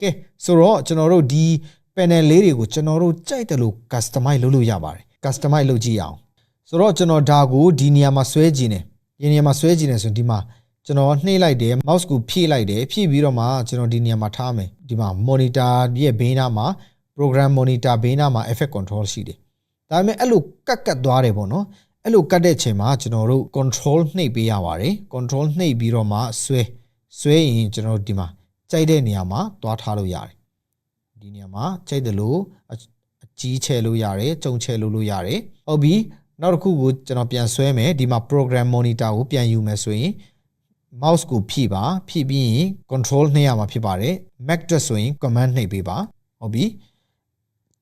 ကဲဆိုတော့ကျွန်တော်တို့ဒီ panel လေးတွေကိုကျွန်တော်တို့ကြိုက်တယ်လို့ customize လုပ်လို့ရပါတယ် customize လုပ်ကြည့်ရအောင်ဆိုတော့ကျွန်တော်ဒါကိုဒီနေရာမှာဆွဲကြည့်နေဒီနေရာမှာဆွဲကြည့်နေဆိုရင်ဒီမှာကျွန်တော်နှိပ်လိုက်တယ် mouse ကိုဖြည့်လိုက်တယ်ဖြည့်ပြီးတော့မှကျွန်တော်ဒီနေရာမှာထားမယ်ဒီမှာ monitor ရဲ့ဘေးနားမှာ program monitor ဘေးနားမှာ effect control ရှိတယ်ဒါပေမဲ့အဲ့လိုကတ်ကတ်သွားတယ်ပေါ့နော်အဲ့လိုကတ်တဲ့ချိန်မှာကျွန်တော်တို့ control နှိပ်ပေးရပါတယ် control နှိပ်ပြီးတော့မှဆွဲဆွဲရင်ကျွန်တော်တို့ဒီမှာ ကြိုက်တဲ့နေရာမှာသွားထားလို့ရတယ်ဒီနေရာမှာကြိုက်တယ်လို့အကြီးချဲလို့ရတယ်ကြုံချဲလို့လို့ရတယ်ဟုတ်ပြီနောက်တစ်ခုကိုကျွန်တော်ပြန်ဆွဲမယ်ဒီမှာ program monitor ကိုပြန်ယူမယ်ဆိုရင် mouse ကိုဖြည့်ပါဖြည့်ပြီးရင် control နှိပ်ရမှာဖြစ်ပါတယ် mac တက်ဆိုရင် command နှိပ်ပေးပါဟုတ်ပြီ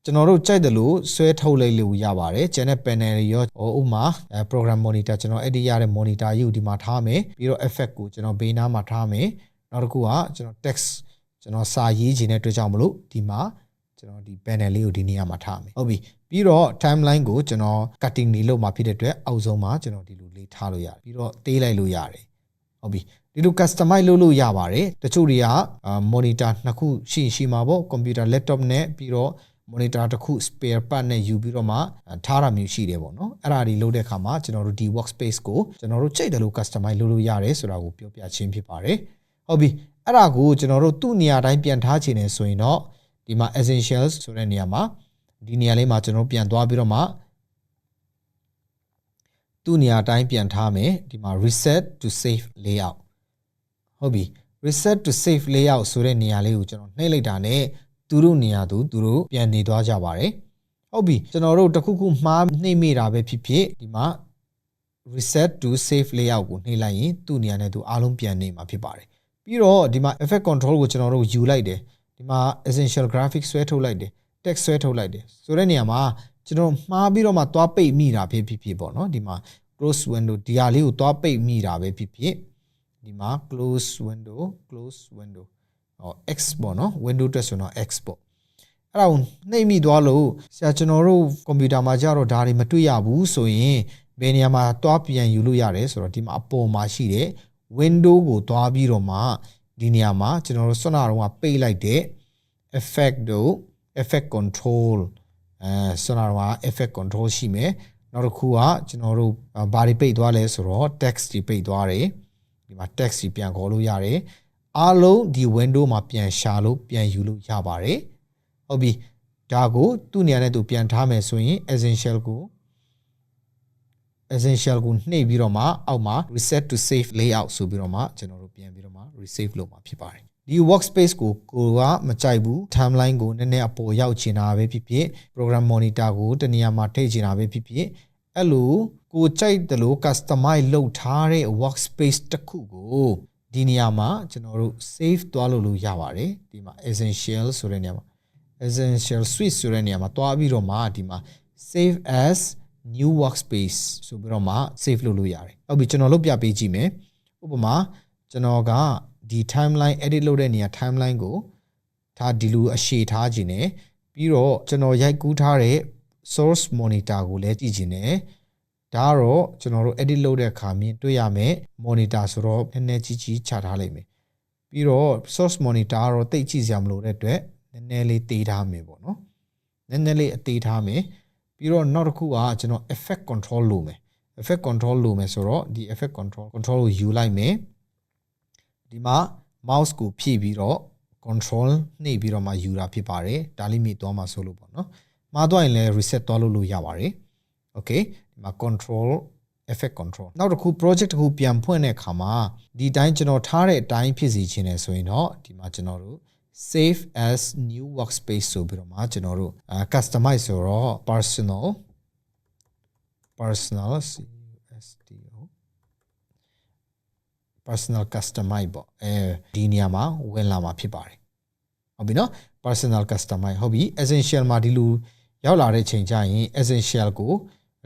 ကျွန်တော်တို့ကြိုက်တယ်လို့ဆွဲထုတ်လိုက်လို့ရပါတယ်ကျန်တဲ့ panel တွေရောဟိုဥမာ program monitor ကျွန်တော်အဲ့ဒီရတဲ့ monitor ကြီးကိုဒီမှာထားမယ်ပြီးတော့ effect ကိုကျွန်တော်ဘေးနားမှာထားမယ် နောက်တစ်ခုကကျွန်တော် text ကျွန်တော်စာရေးခြင်းတဲ့အတွက်ကြောင့်မလို့ဒီမှာကျွန်တော်ဒီ panel လေးကိုဒီနေရာမှာထားမယ်ဟုတ်ပြီပြီးတော့ timeline ကိုကျွန်တော် cutting နေလို့မှာဖြစ်တဲ့အတွက်အောက်ဆုံးမှာကျွန်တော်ဒီလိုလေးထားလို့ရတယ်ပြီးတော့သေးလိုက်လို့ရတယ်ဟုတ်ပြီဒီလို customize လုပ်လို့ရပါတယ်တချို့တွေက monitor နှစ်ခုရှိရှိမှာပေါ့ computer laptop နဲ့ပြီးတော့ monitor တစ်ခု spare part နဲ့ယူပြီးတော့မှထားတာမျိုးရှိတယ်ပေါ့နော်အဲ့ဒါဒီလုပ်တဲ့အခါမှာကျွန်တော်တို့ဒီ workspace ကိုကျွန်တော်တို့ချိန်တယ်လို့ customize လုပ်လို့ရတယ်ဆိုတာကိုပြောပြခြင်းဖြစ်ပါတယ် ဟုတ်ပြီအဲ့ဒါကိုကျွန်တော်တို့သူ့နေရာတိုင်းပြန်ထားချင်တယ်ဆိုရင်တော့ဒီမှာ essentials ဆိုတဲ့နေရာမှာဒီနေရာလေးမှာကျွန်တော်ပြန်သွားပြီးတော့မှသူ့နေရာတိုင်းပြန်ထားမယ်ဒီမှာ reset to save layout ဟုတ်ပြီ reset to save layout ဆိုတဲ့နေရာလေးကိုကျွန်တော်နှိပ်လိုက်တာ ਨੇ သူတို့နေရာသူသူတို့ပြန်နေသွားကြပါတယ်ဟုတ်ပြီကျွန်တော်တို့တခုခုမှားနှိပ်မိတာပဲဖြစ်ဖြစ်ဒီမှာ reset to save layout ကိုနှိပ်လိုက်ရင်သူ့နေရာနဲ့သူအားလုံးပြန်နေမှာဖြစ်ပါတယ် ပြီးတော့ဒီမှာ effect control ကိုကျွန်တော်တို့ယူလိုက်တယ်ဒီမှာ essential graphics ဆွဲထုတ်လိုက်တယ် text ဆွဲထုတ်လိုက်တယ်ဆိုတဲ့နေရာမှာကျွန်တော်မှားပြီးတော့မှသွားပိတ်မိတာဖြစ်ဖြစ်ဖြစ်ပေါ့နော်ဒီမှာ close window ဒီဟာလေးကိုသွားပိတ်မိတာပဲဖြစ်ဖြစ်ဒီမှာ close window close window ဟော x ပေါ့နော် window တက်ဆိုတော့ x ပေါ့အဲ့ဒါကိုနှိပ်မိသွားလို့ဆရာကျွန်တော်တို့ကွန်ပျူတာမှာကြတော့ဒါတွေမတွေ့ရဘူးဆိုရင်ဘယ်နေရာမှာသွားပြန်ယူလို့ရတယ်ဆိုတော့ဒီမှာအပေါ်မှာရှိတဲ့ window ကိုသွားပြီးတော့မှဒီနေရာမှာကျွန်တော်တို့စွမ်းနာတော့ကပိတ်လိုက်တဲ့ effect တို့ effect control အဲစွမ်းနာတော့က effect control ရှိမယ်နောက်တစ်ခုကကျွန်တော်တို့ဘာတွေပိတ်သွားလဲဆိုတော့ text တွေပိတ်သွားတယ်ဒီမှာ text တွေပြန်ခေါ်လို့ရတယ်အားလုံးဒီ window မှာပြန်ရှာလို့ပြန်ယူလို့ရပါတယ်ဟုတ်ပြီဒါကိုသူ့နေရာနဲ့သူပြန်ထားမယ်ဆိုရင် essential ကို essential ကိုနှိပ်ပြီးတော့မှအောက်မှာ reset to save layout ဆိုပြီးတော့မှကျွန်တော်တို့ပြန်ပြီးတော့မှ resave လုပ်မှာဖြစ်ပါတယ်ဒီ workspace ကိုကိုကမကြိုက်ဘူး timeline ကိုနည်းနည်းအပေါ်ရောက်ချင်တာပဲဖြစ်ဖြစ် program monitor ကိုတနေရာမှာထည့်ချင်တာပဲဖြစ်ဖြစ်အဲ့လိုကိုကြိုက်တယ်လို့ customize လုပ်ထားတဲ့ workspace တစ်ခုကိုဒီနေရာမှာကျွန်တော်တို့ save သွားလို့လို့ရပါတယ်ဒီမှာ essential ဆိုတဲ့နေရာမှာ essential suite ဆိုတဲ့နေရာမှာတွားပြီးတော့မှဒီမှာ save as new workspace ဆိုပြီးတော့မှ save လုပ်လို့ရတယ်။ဟုတ်ပြီကျွန်တော်လုပ်ပြပေးကြည့်မယ်။ဥပမာကျွန်တော်ကဒီ timeline edit လုပ်တဲ့နေရာ timeline ကိုဒါဒီလိုအရှည်ထားခြင်းနဲ့ပြီးတော့ကျွန်တော်ရိုက်ကူးထားတဲ့ source monitor ကိုလည်းကြည့်ခြင်းနဲ့ဒါကတော့ကျွန်တော်တို့ edit လုပ်တဲ့အခါမြင်တွေ့ရမယ် monitor ဆိုတော့နည်းနည်းကြီးကြီးချထားလိုက်မယ်ပြီးတော့ source monitor ကတော့တိတ်ကြည့်စရာမလိုတဲ့အတွက်နည်းနည်းလေးတေးထားမယ်ပေါ့နော်နည်းနည်းလေးအသေးထားမယ် ပြီးတော့နောက်တစ်ခုကကျွန်တော် effect control လုပ်မယ် effect control လုပ်မယ်ဆိုတော့ဒီ effect control control ကိုယူလိုက်မယ်ဒီမှာ mouse ကိုဖြည့်ပြီးတော့ control နှိပ်ပြီးတော့မှယူတာဖြစ်ပါတယ်ဒါလေးမြည်သွားမှာဆိုလို့ပေါ့နော်မှားသွားရင်လည်း reset သွားလို့လို့ရပါတယ် okay ဒီမှာ control effect control နောက်တစ်ခု project တစ်ခုပြန်ဖွင့်တဲ့အခါမှာဒီတိုင်းကျွန်တော်ထားတဲ့အတိုင်းဖြစ်စီခြင်းနဲ့ဆိုရင်တော့ဒီမှာကျွန်တော်တို့ save as new workspace ဆိုပြီးတော့မှကျွန်တော်တို့ customize ဆိုတော့ personal personal csto personal customize ပေါ့အဲဒီနေရာမှာဝင်လာမှာဖြစ်ပါတယ်ဟုတ်ပြီနော် personal customize ဟုတ်ပြီ essential မှာဒီလိုရောက်လာတဲ့ချိန်ကျရင် essential ကို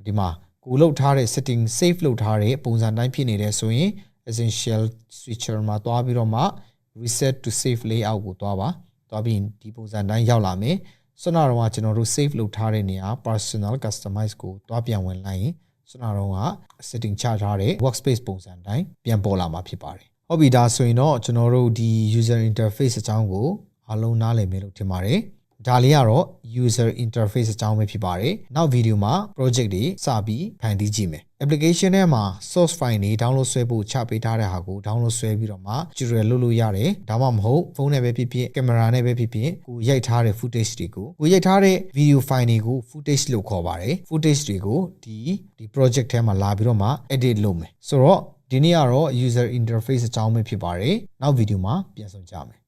ဒီမှာကိုလုတ်ထားတဲ့ setting save လုပ်ထားတဲ့ပုံစံတိုင်းဖြစ်နေတယ်ဆိုရင် essential switcher မှာတွားပြီးတော့မှ reset to save layout ကိုတွားပါတွားပြီးဒီပုံစံတိုင်းရောက်လာမယ်ဆွမ်းနာတော့ကကျွန်တော်တို့ save လုပ်ထားတဲ့နေရာ personal customize ကိုတွားပြန်ဝင်လိုက်ရင်ဆွမ်းနာတော့က setting ချထားတဲ့ workspace ပုံစံတိုင်းပြန်ပေါ်လာမှာဖြစ်ပါတယ်ဟုတ်ပြီဒါဆိုရင်တော့ကျွန်တော်တို့ဒီ user interface အကြောင်းကိုအားလုံးနားလည်မယ်လို့ထင်ပါတယ် ဒါလေးကတော့ user interface အကြောင်းပဲဖြစ်ပါတယ်နောက်ဗီဒီယိုမှာ project တွေစပြီးဖန်တီးကြည့်မယ် application ထဲမှာ source file တွေ download ဆွဲဖို့ချပေးထားတဲ့ဟာကို download ဆွဲပြီးတော့မှ tutorial လုပ်လို့ရတယ်ဒါမှမဟုတ်ဖုန်းနဲ့ပဲဖြစ်ဖြစ်ကင်မရာနဲ့ပဲဖြစ်ဖြစ်ကိုရိုက်ထားတဲ့ footage တွေကိုကိုရိုက်ထားတဲ့ video file တွေကို footage လို့ခေါ်ပါတယ် footage တွေကိုဒီဒီ project ထဲမှာလာပြီးတော့မှ edit လုပ်မယ်ဆိုတော့ဒီနေ့ကတော့ user interface အကြောင်းပဲဖြစ်ပါတယ်နောက်ဗီဒီယိုမှာပြန်ဆောင်ကြမယ်